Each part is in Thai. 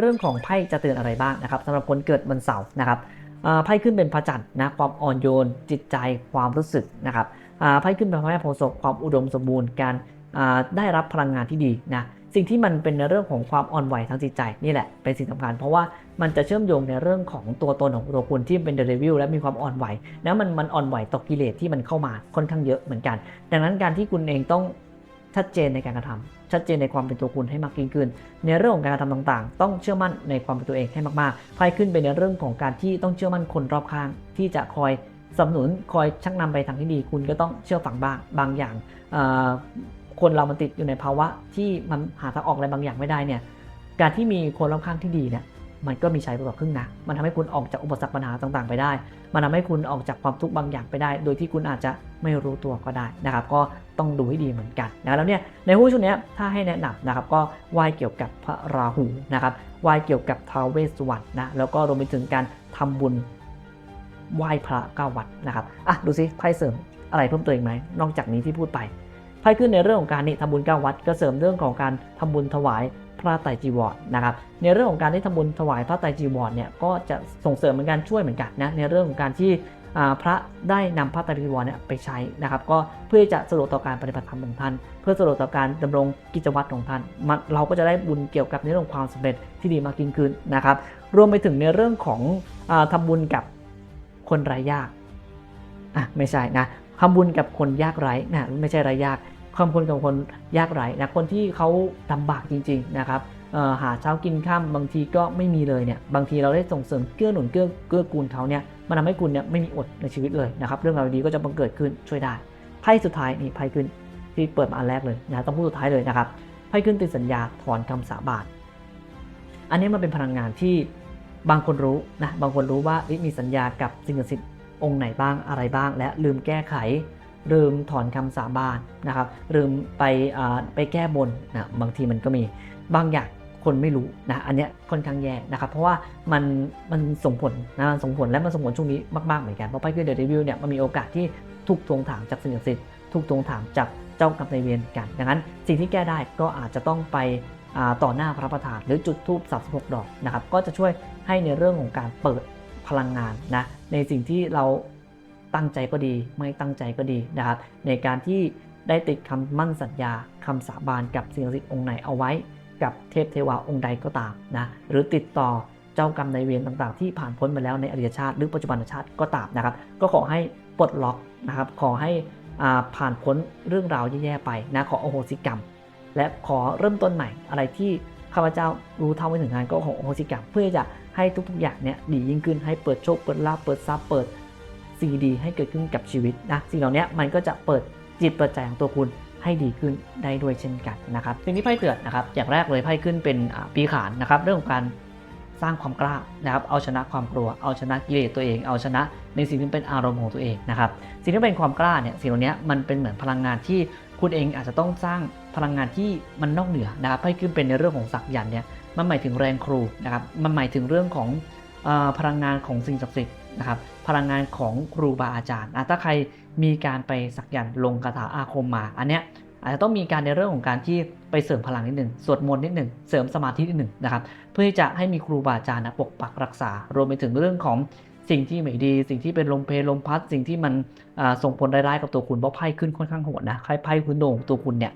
เรื่องของไพ่จะเตือนอะไรบ้างนะครับสำหรับคนเกิดวันเสาร์นะครับไพ่ขึ้นเป็นพระจันทร์นะความอ่อนโยน จิตใจความรู้สึกนะครับไพ่ขึ้นเป็นพระแม่โพธิ์ศพความอุดมสมบูรณ์การได้รับพลังงานที่ดีนะสิ่งที่มันเป็นในเรื่องของความอ่อนไหวทางจิตใจนี่แหละเป็นสิ่งสำคัญเพราะว่ามันจะเชื่อมโยงในเรื่องของตัวตนของตัวคุณที่เป็นเดลิวิลและมีความอ่อนไหวนะมันมันอ่อนไหวต่อกิเลสที่มันเข้ามาค่อนข้างเยอะเหมือนกัน ดังนั้นการที่คุณเองต้องชัดเจนในการกระทำ ชัดเจนในความเป็นตัวคุณให้มากยิ่งขึ้น ในเรื่องของการกระทำต่างๆ ต้องเชื่อมั่นในความเป็นตัวเองให้มากๆไพ่ขึ้นไปในเรื่องของการที่ต้องเชื่อมั่นคนรอบข้าง ที่จะคอยสนับสนุนคอยชักนำไปทางที่ดีคุณก็ต้องเชื่อฟังบ้างบางอย่างคนเรามันติดอยู่ในภาวะที่มันหาทางออกอะไรบางอย่างไม่ได้เนี่ยการที่มีคนรอบข้างที่ดีเนี่ย มันก็มีใช้ไปกว่าครึ่งนะ มันทำให้คุณออกจากอุปสรรคปัญหาต่างๆ ไปได้ มันทำให้คุณออกจากความทุกข์บางอย่างไปได้ โดยที่คุณอาจจะไม่รู้ตัวก็ได้นะครับ ก็ต้องดูให้ดีเหมือนกันนะแล้วเนี่ยในหุ้นช่วงเนี้ถ้าให้แนะนำนะครับก็ไหว้เกี่ยวกับพระราหูนะครับไหว้เกี่ยวกับท้าวเวสสุวรรณนะแล้วก็รวมไปถึงการทำบุญไหว้พระเก้าวัดนะครับอะดูซิไพ่เสริมอะไรเพิ่มเติมอีกไหมนอกจากนี้ที่พูดไปไพ่ขึ้นในเรื่องของการนี่ทำบุญเก้าวัด ก็เสริมเรื่องของการทำบุญถวาย พระไตรจีวรนะครับในเรื่องของการที่ทำบุญถวายพระไตรจีวรเนี่ยก็จะส่งเสริมเหมือนกันช่วยเหมือนกันนะในเรื่องของการที่พระได้นำพระไตรจีวรเนี่ยไปใช้นะครับ ก็เพื่อจะสะดวกต่อการปฏิบัติธรรมของท่าน เพื่อสะดวกต่อการดำรงกิจวัตรของท่าน เราก็จะได้บุญเกี่ยวกับในเรื่องความสำเร็จที่ดีมากยิ่งขึ้นนะครับ รวมไปถึงในเรื่องของอาทำบุญกับคนไร้ยากอะไม่ใช่นะทำบุญกับคนยากไร้นะไม่ใช่ไร้ยาก ความบุญกับคนยากไร้นะคนที่เขาลำบากจริงๆนะครับหาเช้ากินข้ามบางทีก็ไม่มีเลยเนี่ยบางทีเราได้ส่งเสริมเกื้อหนุนเกื้อเกื้อกูลเขาเนี่ยมันทำให้คุณเนี่ยไม่มีอดในชีวิตเลยนะครับเรื่องราวดีก็จะบังเกิดขึ้นช่วยได้ไพ่สุดท้ายนี่ไพ่ขึ้นที่เปิดมาอันแรกเลยนะต้องพูดสุดท้ายเลยนะครับไพ่ขึ้นติดสัญญาถอนคำสาบานอันนี้มันเป็นพลังงานที่บางคนรู้นะบางคนรู้ว่ามีสัญญากับสิ่งศักดิ์สิทธิ์องค์ไหนบ้างอะไรบ้าง และลืมแก้ไข ลืมถอนคำสาบานนะครับลืมไปไปแก้บนนะบางทีมันก็มีบางอย่างคนไม่รู้นะอันเนี้ยค่อนข้างแย่นะครับ เพราะว่ามันมันส่งผลนะมันส่งผลและมันส่งผลช่วงนี้มากๆเหมือนกันเพราะไพ่ขึ้นเดอะเดวิลเนี่ยมันมีโอกาสที่ถูกทวงถามจากสิ่งศักดิ์สิทธิ์ถูกทวงถามจากเจ้ากรรมนายเวรกัน ดังนั้นสิ่งที่แก้ได้ก็อาจจะต้องไปต่อหน้าพระประธานหรือจุดธูป36 ดอกนะครับก็จะช่วยให้ในเรื่องของการเปิดพลังงานนะในสิ่งที่เรา ตั้งใจก็ดี ไม่ตั้งใจก็ดีนะครับ ในการที่ได้ติดคำมั่นสัญญาคำสาบานกับสิ่งศักดิ์สิทธิ์องค์ไหนเอาไว้ กับเทพเทวาองค์ใดก็ตามนะหรือติดต่อเจ้ากรรมนายเวรต่างๆ ที่ผ่านพ้นมาแล้วในอดีตชาติหรือปัจจุบันชาติก็ตามนะครับ ก็ขอให้ปลดล็อกนะครับขอให้อ่าผ่านพ้นเรื่องราวแย่ๆไปนะขออโหสิกรรม และขอเริ่มต้นใหม่อะไรที่ข้าพเจ้ารู้เท่าไม่ถึงงานก็ขออโหสิกรรม เพื่อจะให้ทุกๆอย่างเนี่ยดียิ่งขึ้นให้เปิดโชคเปิดลาภเปิดทรัพย์เปิด สิ่งดีให้เกิดขึ้นกับชีวิตนะสิ่งเหล่านี้มันก็จะเปิดจิตเปิดใจของตัวคุณให้ดีขึ้นได้ด้วยเช่นกันนะครับสิ่งที่ไพ่เตือนนะครับ อย่างแรกเลยไพ่ขึ้นเป็นปีขานนะครับ เรื่องของการสร้างความกล้านะครับ เอาชนะความกลัว เอาชนะกิเลสตัวเอง เอาชนะในสิ่งที่เป็นอารมณ์ของตัวเองนะครับ สิ่งที่เป็นความกล้าเนี่ย สิ่งเหล่านี้มันเป็นเหมือนพลังงานที่คุณเองอาจจะต้องสร้างพลังงานที่มันนอกเหนือนะครับไพ่ขึ้นเป็นในเรื่องของศักยันต์เนี่ย มันหมายถึงแรงครูนะครับ มันหมายถึงเรื่องของอพลังงานของสิ่งศักดิ์สิทธิ์ นะครับพลังงานของครูบาอาจารย์ถ้าใครมีการไปสักยันต์ลงคาถาอาคมมา อันเนี้ยอาจจะต้องมีการในเรื่องของการที่ไปเสริมพลังนิดหนึ่งสวดมนต์นิดหนึ่งเสริมสมาธินิดหนึ่งนะครับเพื่อที่จะให้มีครูบาอาจารย์นะปกปักรักษา รวมไปถึงเรื่องของสิ่งที่ไม่ดี สิ่งที่เป็นลมเพลลมพัด สิ่งที่มันส่งผลร้ายๆกับตัวคุณเพราะไพ่ขึ้นค่อนข้างโหดนะไพ่ไพ่พื้นโด่งตัวคุณเนี่ย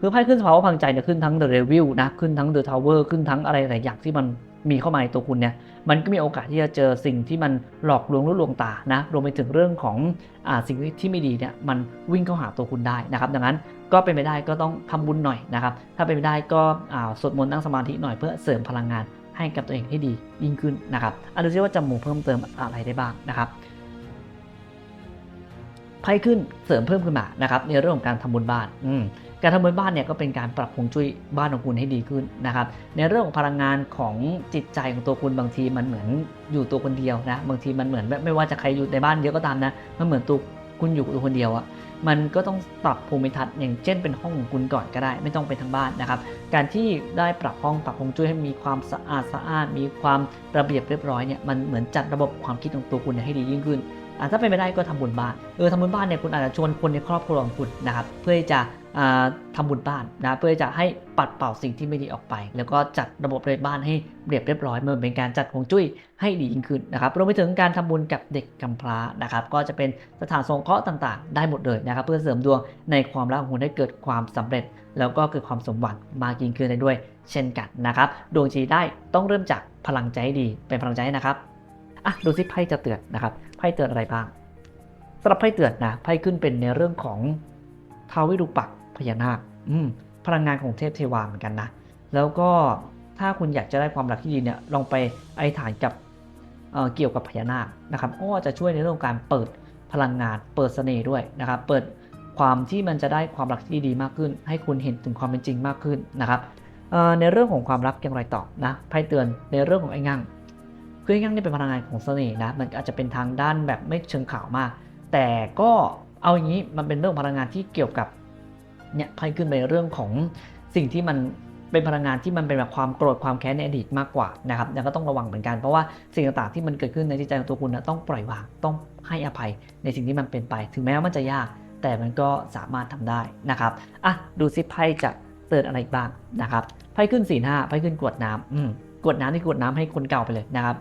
คือไพ่ขึ้นสภาวะพังใจเนี่ยขึ้นทั้ง The Review นะขึ้นทั้ง The Tower ขึ้นทั้งอะไรหลายอย่างที่มัน มีเข้ามาในตัวคุณเนี่ยมันก็มีโอกาสที่จะเจอสิ่งที่มันหลอกลวงลุลวงตานะรวมไปถึงเรื่องของอาสิ่งที่ไม่ดีเนี่ยมันวิ่งเข้าหาตัวคุณได้นะครับ ดังนั้นก็เป็นไปได้ก็ต้องทำบุญหน่อยนะครับ ถ้าเป็นไปได้ก็อ่าสวดมนต์นั่งสมาธิหน่อยเพื่อเสริมพลังงานให้กับตัวเองให้ดียิ่งขึ้นนะครับอะดูซิว่าจะหมู่เพิ่มเติมอะไรได้บ้างนะครับไพ่ขึ้นเสริมเพิ่มขึ้นมานะครับในเรื่องของการทำบุญบ้านอืม การทำบุญบ้านเนี่ยก็เป็นการปรับฮวงจุ้ยบ้านของคุณให้ดีขึ้นนะครับ ในเรื่องของพลังงานของจิตใจของตัวคุณบางทีมันเหมือนอยู่ตัวคนเดียวนะ บางทีมันเหมือนไม่ว่าจะใครอยู่ในบ้านเยอะก็ตามนะ มันเหมือนตัวคุณอยู่ตัวคนเดียวอะมันก็ต้องปรับภูมิทัศน์อย่างเช่นเป็นห้องของคุณก่อนก็ได้ ไม่ต้องไปทั้งบ้านนะครับ การที่ได้ปรับห้องปรับฮวงจุ้ยให้มีความสะอาดสะอาด มีความระเบียบเรียบร้อยเนี่ยมันเหมือนจัดระบบความคิดของตัวคุณให้ดียิ่งขึ้นอะถ้าเป็นไปได้ก็ทำบุญบ้านเออทำบุญบ้านเนี่ยคุณอาจจะชวนคนในครอบครัวของคุณนะครับเพื่อจะ อ่าทำบุญบ้านนะเพื่อจะให้ปัดเป่าสิ่งที่ไม่ดีออกไป แล้วก็จัดระบบในบ้านให้เรียบเรียบร้อยเมือนเป็นการจัดฮวงจุ้ยให้ดียิ่งขึ้นนะครับรวมไปถึงการทำบุญกับเด็กกำพร้านะครับก็จะเป็นสถานสงเคราะห์ต่างๆ ได้หมดเลยนะครับเพื่อเสริมดวงในความรักของคุณให้เกิดความสำเร็จ แล้วก็เกิดความสมหวังมากยิ่งขึ้นได้ด้วย เช่นกันนะครับดวงจีได้ต้องเริ่มจากพลังใจดีเป็นพลังใจนะครับอะดูซิไพ่จะเตือนนะครับไพ่เตือนอะไรบ้างสำหรับไพ่เตือนนะไพ่ขึ้นเป็นในเรื่องของทาวิรูปัก พญานาคอืมพลังงานของเทพเทวาเหมือนกันนะ แล้วก็ถ้าคุณอยากจะได้ความรักที่ดีเนี่ยลองไปไอฐานกับเเกี่ยวกับพญานาคนะครับก็จะช่วยในเรื่องการเปิดพลังงาน เปิดเสน่ห์ด้วยนะครับ เปิดความที่มันจะได้ความรักที่ดีมากขึ้น ให้คุณเห็นถึงความเป็นจริงมากขึ้นนะครับในเรื่องของความรักอย่างไรต่อนะไพ่เตือนในเรื่องของไอ้งั่งคือไอ้งั่งนี่เป็นพลังงานของเสน่ห์นะมันอาจจะเป็นทางด้านแบบไม่เชิงข่าวมาก แต่ก็เอาอย่างนี้มันเป็นเรื่องพลังงานที่เกี่ยวกับ เนี่ยไพ่ขึ้นไปเรื่องของสิ่งที่มันเป็นพลังงานที่มันเป็นแบบความโกรธความแค้นในอดีตมากกว่านะครับแล้วก็ต้องระวังเหมือนกันเพราะว่าสิ่งต่างๆที่มันเกิดขึ้นในจิตใจของตัวคุณนะต้องปล่อยวางต้องให้อภัยในสิ่งที่มันเป็นไป ถึงแม้ว่ามันจะยาก แต่มันก็สามารถทำได้นะครับอะดูซิไพ่จะเตือนอะไรบ้างนะครับไพ่ขึ้น4ี่ห้าไพ่ขึ้นกวดน้ำอืมกวดน้ำที่กวดน้ำให้คนเก่าไปเลยนะครับ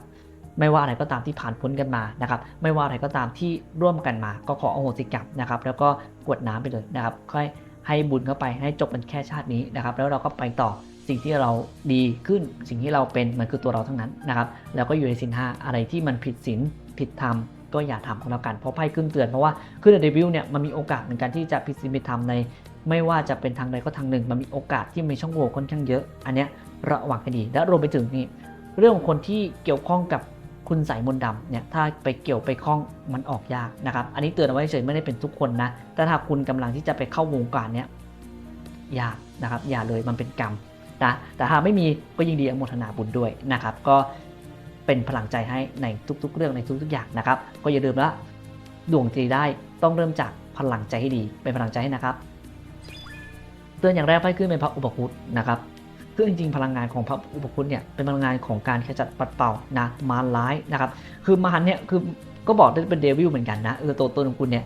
ไม่ว่าอะไรก็ตามที่ผ่านพ้นกันมานะครับไม่ว่าอะไรก็ตามที่ร่วมกันมา ก็ขออโหสิกรรมนะครับแล้วก็กวดน้ำไปเลยนะครับค่อย ให้บุญเข้าไปให้จบมันแค่ชาตินี้นะครับ แล้วเราก็ไปต่อสิ่งที่เราดีขึ้นสิ่งที่เราเป็นมันคือตัวเราทั้งนั้นนะครับ แล้วก็อยู่ในสินห้าอะไรที่มันผิดศีลผิดธรรมก็อย่าทำก็แล้วกันเพราะไพ่ขึ้นเตือนเพราะว่าขึ้นในเดบิวต์เนี่ยมันมีโอกาสเหมือนกันที่จะผิดศีลผิดธรรมใน ไม่ว่าจะเป็นทางใดก็ทางหนึ่ง มันมีโอกาสที่มีช่องโหว่ค่อนข้างเยอะ อันเนี้ยระวังให้ดีและรวมไปถึงนี่เรื่องของคนที่เกี่ยวข้องกับ คุณสายมนต์ดำเนี่ยถ้าไปเกี่ยวไปคล้องมันออกยากนะครับ อันนี้เตือนเอาไว้เฉยไม่ได้เป็นทุกคนนะแต่ถ้าคุณกำลังที่จะไปเข้าวงการเนี้ยยากนะครับอย่าเลยมันเป็นกรรมนะแต่ถ้าไม่มีก็ยิ่งดีอโมทนาบุญด้วยนะครับ ก็เป็นพลังใจให้ในทุกๆ เรื่องในทุกๆอย่างนะครับ ก็อย่าลืมละดวงจีได้ต้องเริ่มจากพลังใจให้ดีเป็นพลังใจให้นะครับ เตือนอย่างแรกไพ่ขึ้นเป็นพระอุปคุตนะครับ คือจริงๆพลังงานของพระอุปคุตเนี่ยเป็นพลังงานของการขจัดปัดเป่านะมารร้ายนะครับ คือมารเนี่ยคือก็บอกได้เป็นเดวิลเหมือนกันนะเออตัวตนของคุณเนี่ย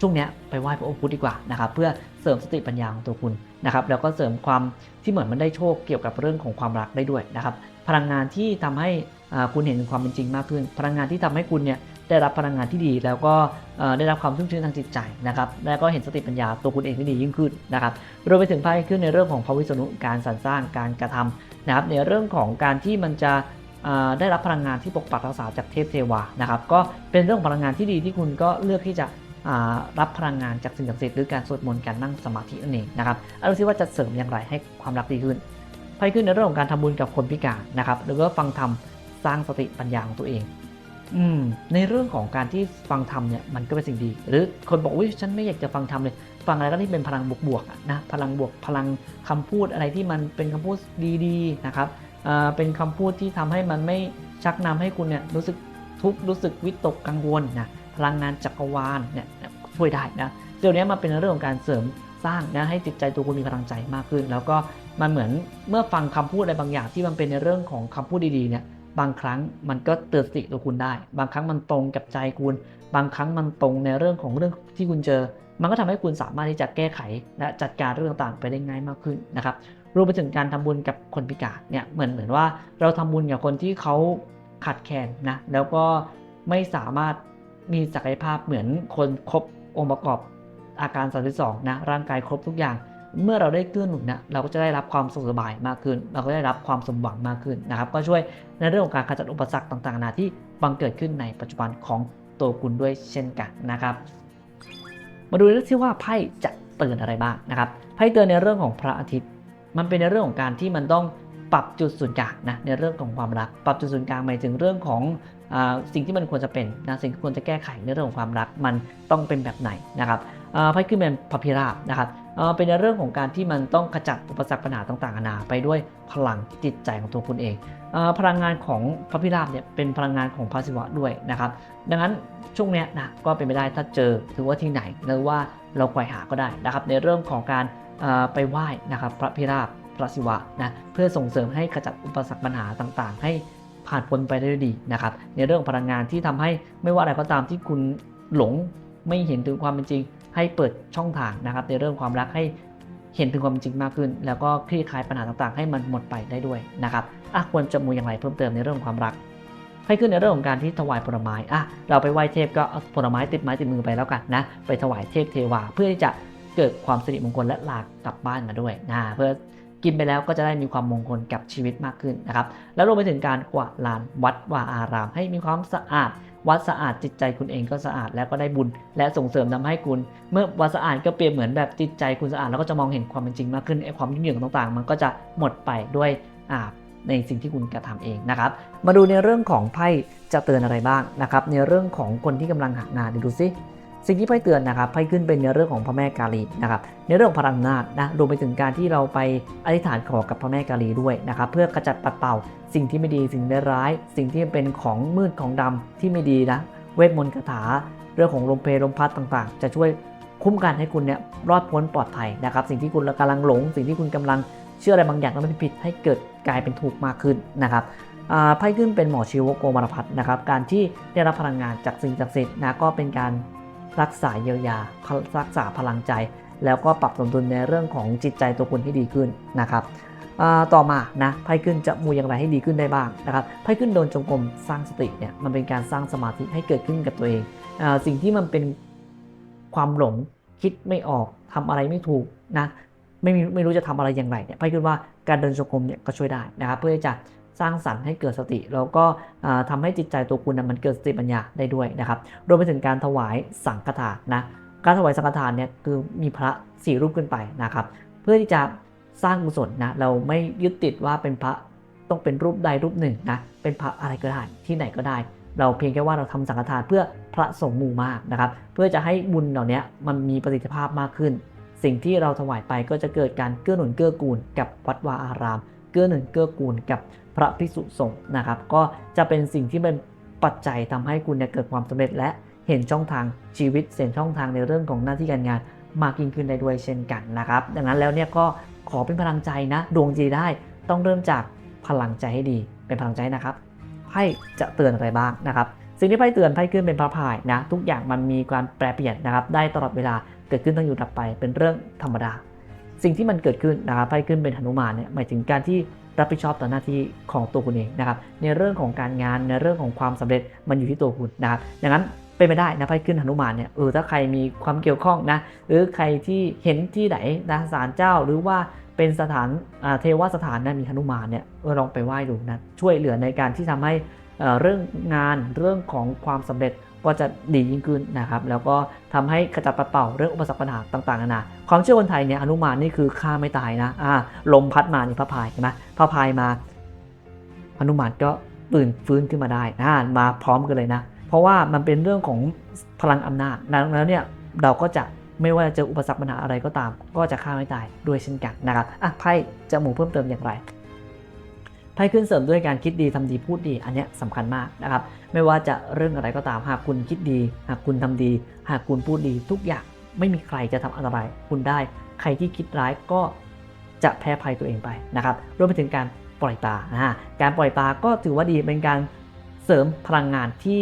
ช่วงเนี้ยไปไหว้พระอุปคุตดีกว่านะครับเพื่อเสริมสติปัญญาของตัวคุณนะครับแล้วก็เสริมความที่เหมือนมันได้โชคเกี่ยวกับเรื่องของความรักได้ด้วยนะครับพลังงานที่ทำให้อ่าคุณเห็นถึงความเป็นจริงมากขึ้น พลังงานที่ทำให้คุณเนี่ย ได้รับพลังงานที่ดี แล้วก็ได้รับความชุ่มชื้นทางจิตใจนะครับแล้วก็เห็นสติปัญญาตัวคุณเองที่ดียิ่งขึ้นนะครับรวมไปถึงไพ่ขึ้นในเรื่องของพระวิษณุการสรรสร้างการกระทำนะครับในเรื่องของการที่มันจะได้รับพลังงานที่ปกปักรักษาจากเทพเทวานะครับก็เป็นเรื่องพลังงานที่ดีที่คุณก็เลือกที่จะรับพลังงานจากสิ่งศักดิ์สิทธิ์หรือการสวดมนต์การนั่งสมาธินั่นเองนะครับเอาดูซิว่าจะเสริมอย่างไรให้ความรักดีขึ้นไพ่ขึ้นในเรื่องของการทำบุญกับคนพิการนะครับหรือว่าฟังธรรมสร้างสติปัญญาของตัวเอง อืมในเรื่องของการที่ฟังธรรมเนี่ยมันก็เป็นสิ่งดี หรือคนบอกว่าฉันไม่อยากจะฟังธรรมเลย ฟังอะไรก็ที่เป็นพลังบวกๆนะพลังบวกพลังคำพูดอะไรที่มันเป็นคำพูดดีๆนะครับอ่าเป็นคำพูดที่ทำให้มันไม่ชักนำให้คุณเนี่ยรู้สึกทุกข์รู้สึกวิตกกังวลนะพลังงานจักรวาลเนี่ยช่วยได้นะเดี๋ยวนี้มาเป็นเรื่องของการเสริมสร้างนะให้จิตใจตัวคุณมีพลังใจมากขึ้น แล้วก็มันเหมือนเมื่อฟังคำพูดอะไรบางอย่างที่มันเป็นในเรื่องของคำพูดดีๆเนี่ย บางครั้งมันก็เตือนสติตัวคุณได้ บางครั้งมันตรงกับใจคุณ บางครั้งมันตรงในเรื่องของเรื่องที่คุณเจอ มันก็ทำให้คุณสามารถที่จะแก้ไขและจัดการเรื่องต่างๆไปได้ง่ายมากขึ้นนะครับ รวมไปถึงการทำบุญกับคนพิการเนี่ยเหมือนเหมือนว่าเราทำบุญกับคนที่เขาขาดแคลนนะแล้วก็ไม่สามารถมีศักยภาพเหมือนคนครบองค์ประกอบอาการ 32 นะ ร่างกายครบทุกอย่าง เมื่อเราได้เกื้อหนุนนะเราก็จะได้รับความสุขสบายมากขึ้น เราก็ได้รับความสมหวังมากขึ้นนะครับ ก็ช่วยในเรื่องของการขจัดอุปสรรคต่างๆนาที่บังเกิดขึ้นในปัจจุบันของตัวคุณด้วยเช่นกันนะครับ มาดูเรื่องที่ว่าไพ่จะเตือนอะไรบ้างนะครับไพ่เตือนในเรื่องของพระอาทิตย์ มันเป็นในเรื่องของการที่มันต้องปรับจุดศูนย์กลางนะในเรื่องของความรัก ปรับจุดศูนย์กลางหมายถึงเรื่องของอสิ่งที่มันควรจะเป็นนะสิ่งที่ควรจะแก้ไขในเรื่องของความรักมันต้องเป็นแบบไหนนะครับอ่าไพ่ขึ้นเป็นพระพิราบนะครับเป็นในเรื่องของการที่มันต้องขจัดอุปสรรคปัญหาต่างๆนานาไปด้วยพลังจิตใจของตัวคุณเองอพลังงานของพระพิราบเนี่ยเป็นพลังงานของพระศิวะด้วยนะครับ ดังนั้นช่วงนี้นะก็เป็นไปได้ถ้าเจอถือว่าที่ไหนหรือว่าเราไขว่หาก็ได้นะครับ ในเรื่องของการไปไหว้นะครับพระพิราบพระศิวะนะเพื่อส่งเสริมให้ขจัดอุปสรรคปัญหาต่างๆ ให้ผ่านพ้นไปได้ดีนะครับ ในเรื่องพลังงานที่ทำให้ไม่ว่าอะไรก็ตามที่คุณหลงไม่เห็นถึงความเป็นจริง ให้เปิดช่องทางนะครับในเรื่องความรักให้เห็นถึงความจริงมากขึ้น แล้วก็คลี่คลายปัญหาต่างๆ ให้มันหมดไปได้ด้วยนะครับอะควรจะมูอย่างไรเพิ่มเติมในเรื่องของความรัก ให้ขึ้นในเรื่องของการที่ถวายผลไม้อะเราไปไหว้เทพก็เอาผลไม้ติดไม้ติดมือไปแล้วกันนะไปถวายเทพเทวาเพื่อที่จะเกิดความสิริมงคลและลากกลับบ้านมาด้วยนะเพื่อกินไปแล้วก็จะได้มีความมงคลกับชีวิตมากขึ้นนะครับ แล้วรวมไปถึงการกวาดลานวัดวาอาราม ให้มีความสะอาด วัดสะอาดจิตใจคุณเองก็สะอาดแล้วก็ได้บุญ และส่งเสริมทำให้คุณ เมื่อวัดสะอาดก็เปรียบเหมือนแบบจิตใจคุณสะอาดแล้วก็จะมองเห็นความเป็นจริงมากขึ้นไอ้ความยุ่งเหยิงต่างๆ มันก็จะหมดไปด้วยอ่าในสิ่งที่คุณกระทำเองนะครับ มาดูในเรื่องของไพ่จะเตือนอะไรบ้างนะครับ ในเรื่องของคนที่กำลังหางานดูซิ สิ่งที่ไพ่เตือนนะครับไพ่ขึ้นเป็นในเรื่องของพระแม่กาลีนะครับในเรื่องของพลังนาจนะรวมไปถึงการที่เราไปอธิษฐานขอกับพระแม่กาลีด้วยนะครับเพื่อกระจัดปัดเป่า สิ่งที่ไม่ดีสิ่งร้าย สิ่งที่เป็นของมืดของดำที่ไม่ดีนะเวทมนต์คาถา เรื่องของลมเพลลมพัดต่างๆ จะช่วยคุ้มกันให้คุณเนี่ยรอดพ้นปลอดภัยนะครับสิ่งที่คุณกำลังหลง สิ่งที่คุณกำลังเชื่ออะไรบางอย่างแล้วมันผิดให้เกิดกลายเป็นถูกมากขึ้นนะครับไพ่ขึ้นเป็นหมอชีวโกมารพัฒน์นะครับการที่ได้รับพลังงานจากสิ่งศักดิ์สิทธิ์นะก็เป็นการ รักษาเยียวยา รักษาพลังใจ แล้วก็ปรับสมดุลในเรื่องของจิตใจตัวคุณให้ดีขึ้นนะครับต่อมานะไพ่ขึ้นจะมูอย่างไรให้ดีขึ้นได้บ้างนะครับไพ่ขึ้นโดนจงกรมสร้างสติเนี่ยมันเป็นการสร้างสมาธิให้เกิดขึ้นกับตัวเองอสิ่งที่มันเป็นความหลงคิดไม่ออกทำอะไรไม่ถูกนะไม่มีไม่รู้จะทำอะไรอย่างไรเนี่ยไพ่ขึ้นว่าการเดินจงกรมเนี่ยก็ช่วยได้นะครับเพื่อจะ สร้างสรรค์ให้เกิดสติ แล้วก็อ่าทำให้จิตใจตัวคุณนะมันเกิดสติปัญญาได้ด้วยนะครับรวมไปถึงการถวายสังฆทานนะการถวายสังฆทานเนี่ยคือมีพระสี่รูปขึ้นไปนะครับเพื่อที่จะสร้างกุศลนะเราไม่ยึดติดว่าเป็นพระต้องเป็นรูปใดรูปหนึ่งนะเป็นพระอะไรก็ได้ที่ไหนก็ได้ เราเพียงแค่ว่าเราทำสังฆทานเพื่อพระสงฆ์หมู่มากนะครับ เพื่อจะให้บุญเหล่านี้มันมีประสิทธิภาพมากขึ้น สิ่งที่เราถวายไปก็จะเกิดการเกื้อหนุนเกื้อกูลกับวัดวาอาราม เกื้อหนุนเกื้อกูลกับ พระภิกษุสงฆ์นะครับก็จะเป็นสิ่งที่เป็นปัจจัยทำให้คุณเนี่ยเกิดความสำเร็จ และเห็นช่องทางชีวิตเห็นช่องทางในเรื่องของหน้าที่การงาน มากยิ่งขึ้นได้ด้วยเช่นกันนะครับ ดังนั้นแล้วเนี่ยก็ขอเป็นพลังใจนะ ดวงดีได้ต้องเริ่มจากพลังใจให้ดีเป็นพลังใจนะครับไพ่จะเตือนอะไรบ้างนะครับสิ่งที่ไพ่เตือนไพ่ขึ้นเป็นพระพายนะทุกอย่างมันมีการแปรเปลี่ยนนะครับได้ตลอดเวลาเกิดขึ้นตั้งอยู่ดับไปเป็นเรื่องธรรมดา สิ่งที่มันเกิดขึ้นนะครับไพ่ขึ้นเป็นหนุมานเนี่ยหมายถึงการที่ รับผิดชอบต่อหน้าที่ของตัวคุณเองนะครับในเรื่องของการงานในเรื่องของความสำเร็จมันอยู่ที่ตัวคุณนะครับดังนั้นเป็นไปได้นะไพ่ขึ้นหนุมานเนี่ยเออถ้าใครมีความเกี่ยวข้องนะหรือใครที่เห็นที่ไหนนะศาลเจ้าหรือว่าเป็นสถานเทวสถานนะมีหนุมานเนี่ยเออลองไปไหว้ดูนะช่วยเหลือในการที่ทำให้เอ่อเรื่องงานเรื่องของความสำเร็จ ก็จะดียิ่งขึ้นนะครับ แล้วก็ทำให้ขจัดปัดเป่าเรื่องอุปสรรคปัญหาต่างๆนานาความเชื่อคนไทยเนี่ยหนุมานนี่คือฆ่าไม่ตายนะอ่าลมพัดมานี่พระพายเห็นไหมพระพายมาหนุมานก็ตื่นฟื้นขึ้นมาได้นะมาพร้อมกันเลยนะ เพราะว่ามันเป็นเรื่องของพลังอำนาจดังนั้นเนี่ยเราก็จะไม่ว่าจะเจออุปสรรคปัญหาอะไรก็ตาม ก็จะฆ่าไม่ตายด้วยเช่นกันนะครับอะไพ่จะหมู่เพิ่มเติมอย่างไร ไพ่ขึ้นเสริมด้วยการคิดดีทำดีพูดดี อันนี้ยสำคัญมากนะครับ ไม่ว่าจะเรื่องอะไรก็ตามหากคุณคิดดี หากคุณทำดี หากคุณพูดดี ทุกอย่างไม่มีใครจะทำอันตรายคุณได้ ใครที่คิดร้ายก็จะแพ้ภัยตัวเองไปนะครับรวมไปถึงการปล่อยปลานะฮะการปล่อยปลาก็ถือว่าดีเป็นการเสริมพลังงานที่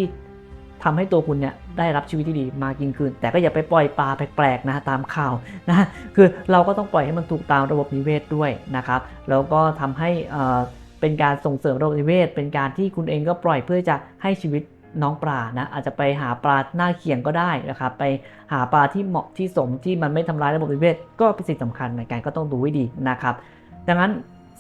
ทำให้ตัวคุณเนี่ยได้รับชีวิตที่ดีมากยิ่งขึ้น แต่ก็อย่าไปปล่อยปลาแปลกๆนะตามข่าวนะคือเราก็ต้องปล่อยให้มันถูกตามระบบนิเวศด้วยนะครับ แล้วก็ทำให้ เป็นการส่งเสริมระบบนิเวศ เป็นการที่คุณเองก็ปล่อยเพื่อจะให้ชีวิตน้องปลานะอาจจะไปหาปลาหน้าเขียงก็ได้นะครับไปหาปลาที่เหมาะที่สมที่มันไม่ทำร้ายระบบนิเวศ ก็เป็นสิ่งสำคัญในการก็ต้องดูให้ดีนะครับดังนั้น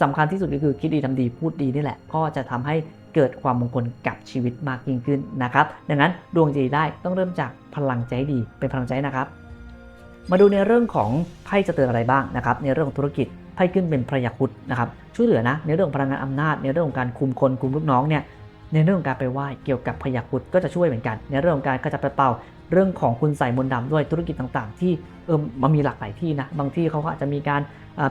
สำคัญที่สุดก็คือคิดดีทำดีพูดดีนี่แหละ ก็จะทำให้เกิดความมงคลกับชีวิตมากยิ่งขึ้นนะครับดังนั้นดวงดีได้ต้องเริ่มจากพลังใจดีเป็นพลังใจนะครับ มาดูในเรื่องของไพ่จะเตือนอะไรบ้างนะครับในเรื่องของธุรกิจ ไพ่ขึ้นเป็นพระยาคุดนะครับช่วยเหลือนะในเรื่องพลังงานอำนาจในเรื่องของการคุมคนคุมลูกน้องเนี่ยในเรื่องของการไปไหว้เกี่ยวกับพยาคุดก็จะช่วยเหมือนกัน ในเรื่องของการขจัดปัดเป่าเรื่องของคุณใส่มนต์ดำด้วยธุรกิจต่างๆ ที่เออมันมีหลากหลายที่นะบางที่เขาอาจจะมีการ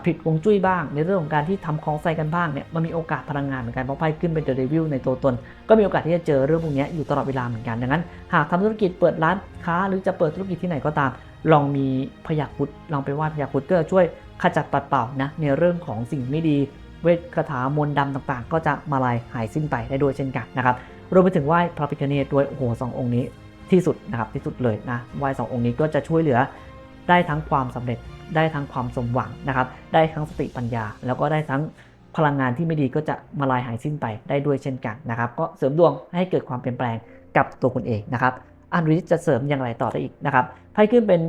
ผิดวงจุ้ยบ้าง ในเรื่องของการที่ทำของใส่กันบ้างเนี่ยมันมีโอกาสพลังงานเหมือนกันเพราะไพ่ขึ้นเป็นเดอะเดวิลในตัวตน ก็มีโอกาสที่จะเจอเรื่องพวกนี้อยู่ตลอดเวลาเหมือนกันดังนั้น หากทำธุรกิจเปิดร้านค้า หรือจะเปิดธุรกิจที่ไหนก็ตาม ลองมีพยาคุดลองไปไหว้พยาครุดก็จะช่วย ขจัดปัดเป่านะในเรื่องของสิ่งไม่ดีเวทคาถามนต์ดำต่างๆ ก็จะมาลายหายสิ้นไปได้ด้วยเช่นกันนะครับรวมไปถึงไหว้พระพิฆเนศด้วยโอ้โหสององค์นี้ที่สุดนะครับที่สุดเลยนะไหว้สององค์นี้ก็จะช่วยเหลือได้ทั้งความสำเร็จได้ทั้งความสมหวังนะครับ ได้ทั้งสติปัญญา แล้วก็ได้ทั้งพลังงานที่ไม่ดีก็จะมาลายหายสิ้นไปได้ด้วยเช่นกันนะครับ ก็เสริมดวงให้เกิดความเปลี่ยนแปลงกับตัวคุณเองนะครับอันริจะเสริมอย่างไรต่อได้อีกนะครับไพ่ขึ้นเป็น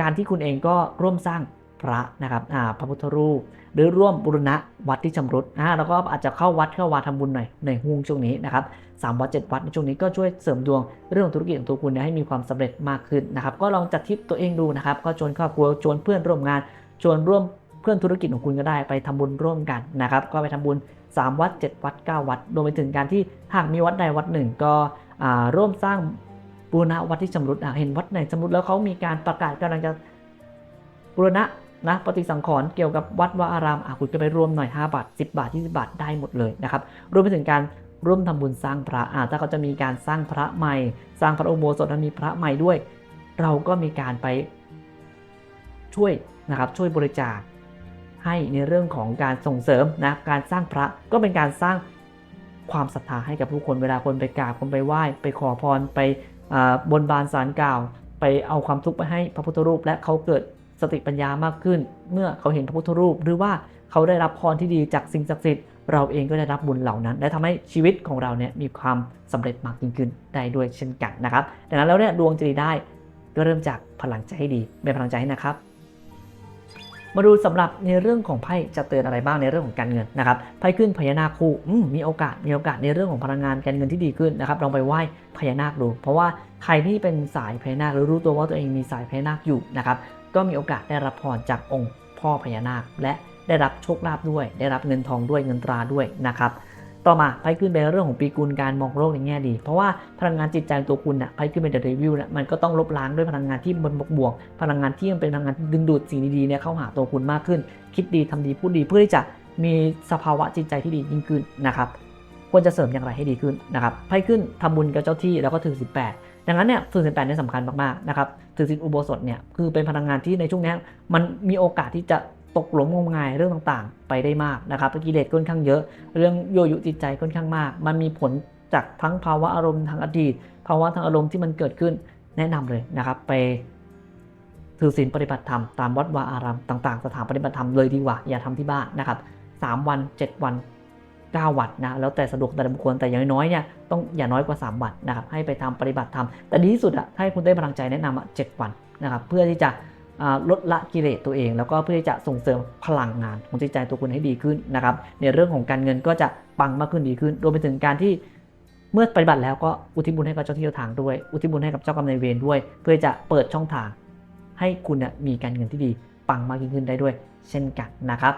การที่คุณเองก็ร่วมสร้าง พระนะครับพระพุทธรูป หรือร่วมบูรณะวัดที่ชำรุดอ่าแล้วก็อาจจะเข้าวัดเข้าวาทำบุญหน่อยในห่วงช่วงนี้นะครับสามวัดเจ็ดวัดในช่วงนี้ก็ช่วยเสริมดวงเรื่องธุรกิจของตัวคุณเนี่ยให้มีความสำเร็จมากขึ้นนะครับก็ลองจัดทริปตัวเองดูนะครับก็ชวนครอบครัวชวนเพื่อนร่วมงานชวนร่วมเพื่อนธุรกิจของคุณก็ได้ไปทำบุญร่วมกันนะครับก็ไปทำบุญ 3 วัด 7 วัด 9 วัดรวมไปถึงการที่หากมีวัดใดวัดหนึ่งก็ร่วมสร้างบูรณะวัดที่ชำรุดเห็นวัดไหนชำรุดแล้วเขามีการประกาศกำลังจะบูรณะ นะปฏิสังขรณ์เกี่ยวกับวัดวาอารามอะคุณก็ไปร่วมหน่อย 5 บาท 10 บาท 20 บาทได้หมดเลยนะครับรวมไปถึงการร่วมทำบุญสร้างพระอะถ้าเขาจะมีการสร้างพระใหม่ สร้างพระอุโบสถแล้วมีพระใหม่ด้วย เราก็มีการไปช่วยนะครับช่วยบริจาคให้ในเรื่องของการส่งเสริมนะการสร้างพระก็เป็นการสร้างความศรัทธาให้กับผู้คนเวลาคนไปกราบคนไปไหว้ไปขอพรไปอ่าบนบานสารกล่าว ไปเอาความทุกข์ไปให้พระพุทธรูป และเขาเกิด สติปัญญามากขึ้น เมื่อเขาเห็นพระพุทธรูป หรือว่าเขาได้รับพรที่ดีจากสิ่งศักดิ์สิทธิ์เราเองก็ได้รับบุญเหล่านั้น และทำให้ชีวิตของเราเนี่ยมีความสำเร็จมากยิ่งขึ้นได้ด้วยเช่นกันนะครับดังนั้นแล้วเนี่ยดวงจะดีได้ก็เริ่มจากพลังใจให้ดีเป็นพลังใจให้นะครับ มาดูสำหรับในเรื่องของไพ่จะเตือนอะไรบ้างในเรื่องของการเงินนะครับไพ่ขึ้นพญานาคคู่มมีโอกาสมีโอกาสในเรื่องของพลังงานการเงินที่ดีขึ้นนะครับลองไปไหว้พญานาคดูเพราะว่าใครที่เป็นสายพญานาคหรือรู้ตัวว่าตัวเองมีสายพญานาคอยู่นะครับ ก็มีโอกาสได้รับพรจากองค์พ่อพญานาค และได้รับโชคลาภด้วย ได้รับเงินทองด้วยเงินตราด้วยนะครับต่อมาไพ่ขึ้นเป็นเรื่องของปีกุลการมองโลกในแง่ดี เพราะว่าพลังงานจิตใจตัวคุณน่ะไพ่ขึ้นเป็นเดอะเดวิลน่ะมันก็ต้องลบล้างด้วยพลังงานที่บนบวกพลังงานที่ยังเป็นพลังงานดึงดูดสิ่งดีๆเนี่ยเข้าหาตัวคุณมากขึ้น คิดดีทำดีพูดดีเพื่อที่จะมีสภาวะจิตใจที่ดียิ่งขึ้นนะครับ ควรจะเสริมอย่างไรให้ดีขึ้นนะครับไพ่ขึ้นทำบุญกับเจ้าที่แล้วก็ถือ 18 ดังนั้นเนี่ยถือ 18เนี่ยสำคัญมากๆนะครับถือศีลอุโบสถเนี่ยคือเป็นพลังงานที่ในช่วงนี้มันมีโอกาสที่จะตกหลุมงมงายเรื่องต่างๆ ไปได้มากนะครับกิเลสค่อนข้างเยอะ เรื่องโยยุจิตใจค่อนข้างมาก มันมีผลจากทั้งภาวะอารมณ์ทางอดีต ภาวะทางอารมณ์ที่มันเกิดขึ้นแนะนำเลยนะครับไปถือศีลปฏิบัติธรรมตามวัดวาอารามต่างๆ สถานปฏิบัติธรรมเลยดีกว่าอย่าทำที่บ้านนะครับสามวัน 7 วัน 9 วันนะแล้วแต่สะดวกแต่ละบุคคลแต่อย่างน้อยเนี่ยต้องอย่าน้อยกว่า 3 วันนะครับให้ไปทำปฏิบัติธรรมแต่ดีที่สุดอะถ้าให้คุณได้พลังใจแนะนำอะ7วันนะครับเพื่อที่จะลดละกิเลสตัวเอง แล้วก็เพื่อที่จะส่งเสริมพลังงานของจิตใจตัวคุณให้ดีขึ้นนะครับในเรื่องของการเงินก็จะปังมากขึ้นดีขึ้นรวมไปถึงการที่เมื่อปฏิบัติแล้วก็อุทิศบุญให้กับเจ้าที่เจ้าทางด้วย อุทิศบุญให้กับเจ้ากรรมนายเวรด้วย เพื่อจะเปิดช่องทางให้คุณเนี่ยมีการเงินที่ดีปังมากยิ่งขึ้นได้ด้วย เช่นกันนะครับ